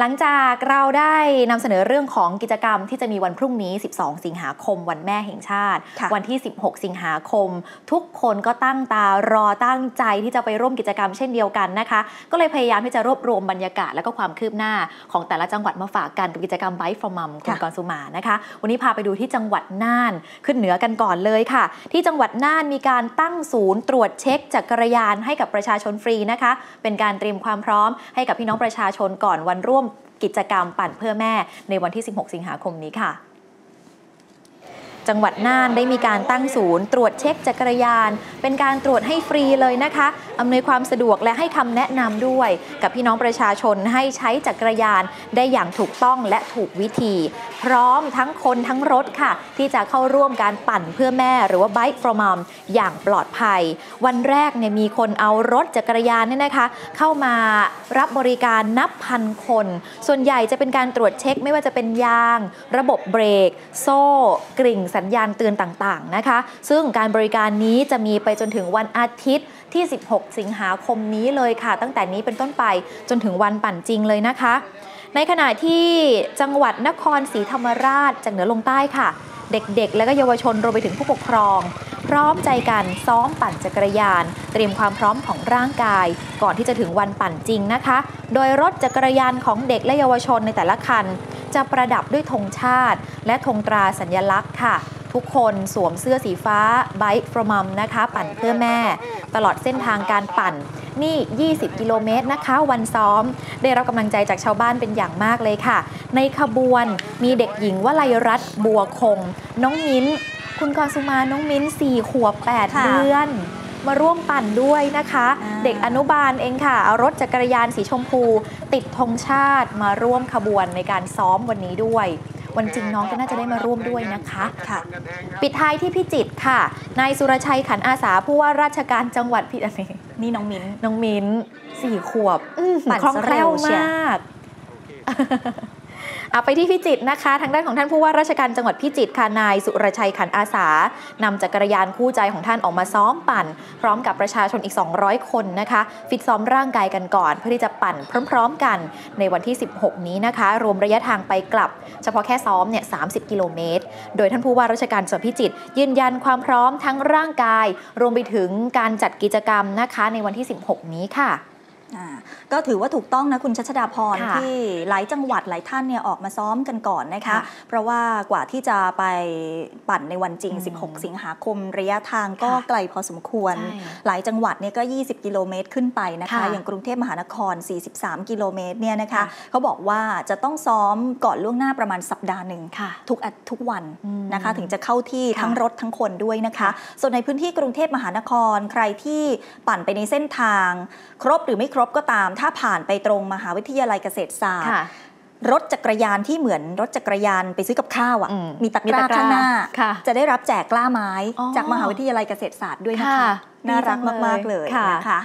หลังจากเราได้นำเสนอเรื่องของกิจกรรมที่จะมีวันพรุ่งนี้ 12 สิงหาคม วันแม่แห่งชาติ วันที่ 16 สิงหาคม ทุกคนก็ตั้งตารอตั้งใจที่จะไปร่วมกิจกรรมเช่นเดียวกันนะคะ ก็เลยพยายามที่จะรวบรวมบรรยากาศและก็ความคืบหน้าของแต่ละจังหวัดมาฝากกันกับกิจกรรม Bike for Mom คุณกรสุมานะคะ วันนี้พาไปดูที่จังหวัดน่านขึ้นเหนือกันก่อนเลยค่ะ ที่จังหวัดน่านมีการตั้งศูนย์ตรวจเช็คจักรยานให้กับประชาชนฟรีนะคะ เป็นการเตรียมความพร้อมให้กับพี่น้องประชาชนก่อนวันร่วม กิจกรรมปั่นเพื่อแม่ในวันที่ 16 สิงหาคมนี้ค่ะจังหวัดน่านได้มีการตั้งศูนย์ ตรวจเช็คจักรยาน เป็นการตรวจให้ฟรีเลยนะคะ อำนวยความสะดวกและให้คำแนะนำด้วย กับพี่น้องประชาชนให้ใช้จักรยานได้อย่างถูกต้องและถูกวิธี พร้อมทั้งคนทั้งรถค่ะ ที่จะเข้าร่วมการปั่นเพื่อแม่หรือว่า Bike for Mom อย่างปลอดภัย วันแรกเนี่ยมีคนเอารถจักรยานเนี่ยนะคะ เข้ามารับบริการนับพันคน ส่วนใหญ่จะเป็นการตรวจเช็คไม่ว่าจะเป็นยาง ระบบเบรก โซ่ กริ่งสัญญาณเตือนต่างๆนะคะ ซึ่งการบริการนี้จะมีไปจนถึงวันอาทิตย์ที่ 16สิงหาคมนี้เลยค่ะ ตั้งแต่นี้เป็นต้นไปจนถึงวันปั่นจริงเลยนะคะ ในขณะที่จังหวัดนครศรีธรรมราชจากเหนือลงใต้ค่ะ เด็กๆ และก็เยาวชนรวมไปถึงผู้ปกครอง พร้อมใจกันซ้อมปั่นจักรยาน เตรียมความพร้อมของร่างกาย ก่อนที่จะถึงวันปั่นจริงนะคะ โดยรถจักรยานของเด็กและเยาวชนในแต่ละคัน จะประดับด้วยธงชาติ และธงตราสัญลักษณ์ค่ะ ทุกคนสวมเสื้อสีฟ้า Bike for Mom นะคะ ปั่นเพื่อแม่ ตลอดเส้นทางการปั่นนี่ 20 กิโลเมตรนะคะ วันซ้อม ได้รับกำลังใจจากชาวบ้านเป็นอย่างมากเลยค่ะ ในขบวนมีเด็กหญิงวลัยรัตน์บัวคง น้องมิ้น คุณกรสุมา น้องมิ้น 4 ขวบ8ค่ะเดือน มาร่วมปั่นด้วยนะคะอ่าเด็กอนุบาลเองค่ะ เอารถจักรยานสีชมพู ติดธงชาติมาร่วมขบวนในการซ้อมวันนี้ด้วย วันจริงน้องก็น่าจะได้มาร่วมด้วยนะคะค่ะ ปิดท้ายที่พิจิตรค่ะนายสุรชัยขันอาสาผู้ว่าราชการจังหวัดพิจิตรนี่น้องมิ้นน้องมิ้นสี่ขวบปั่นคล่องแคล่วซะเร็วเชียมาก เอาไปที่พิจิตรนะคะ ทางด้านของท่านผู้ว่าราชการจังหวัดพิจิตรค่ะนายสุรชัยขันอาสานำจักรยานคู่ใจของท่านออกมาซ้อมปั่น พร้อมกับประชาชนอีก 200 คนนะคะ ฟิตซ้อมร่างกายกันก่อน เพื่อที่จะปั่นพร้อม ๆ กันในวันที่ 16 นี้นะคะ รวมระยะทางไปกลับ เฉพาะแค่ซ้อมเนี่ย 30 กิโลเมตร โดยท่านผู้ว่าราชการจังหวัดพิจิตรยืนยันความพร้อมทั้งร่างกาย รวมไปถึงการจัดกิจกรรมนะคะในวันที่ 16 นี้ค่ะ ก็ถือว่าถูกต้องนะคุณชัชดาพรค่ะที่หลายจังหวัดหลายท่านเนี่ยออกมาซ้อมกันก่อนนะคะค่ะเพราะว่ากว่าที่จะไปปั่นในวันจริงอืม16 สิงหาคม ระยะทางก็ค่ะไกลพอสมควรใช่หลายจังหวัดเนี่ยก็ 20 กิโลเมตรขึ้นไปนะคะค่ะอย่างกรุงเทพมหานคร 43 กิโลเมตรเนี่ยนะคะค่ะเขาบอกว่าจะต้องซ้อมก่อนล่วงหน้าประมาณสัปดาห์หนึ่งค่ะทุกอาททุกวันอืมนะคะถึงจะเข้าที่ค่ะทั้งรถทั้งคนด้วยนะคะค่ะส่วนในพื้นที่กรุงเทพมหานครใครที่ปั่นไปในเส้นทาง ครบหรือไม่ครบก็ตาม ถ้าผ่านไปตรงมหาวิทยาลัยเกษตรศาสตร์ค่ะรถจักรยานที่เหมือนรถจักรยานไปซื้อกับข้าวอะอืมมีตะกมีร้าตะกร้าข้างหน้าค่ะจะได้รับแจกกล้าไม้อ๋อจากมหาวิทยาลัยเกษตรศาสตร์ด้วยนะคะค่ะน่ารักดีจังเลยมาก ๆ เลยค่ะนะคะ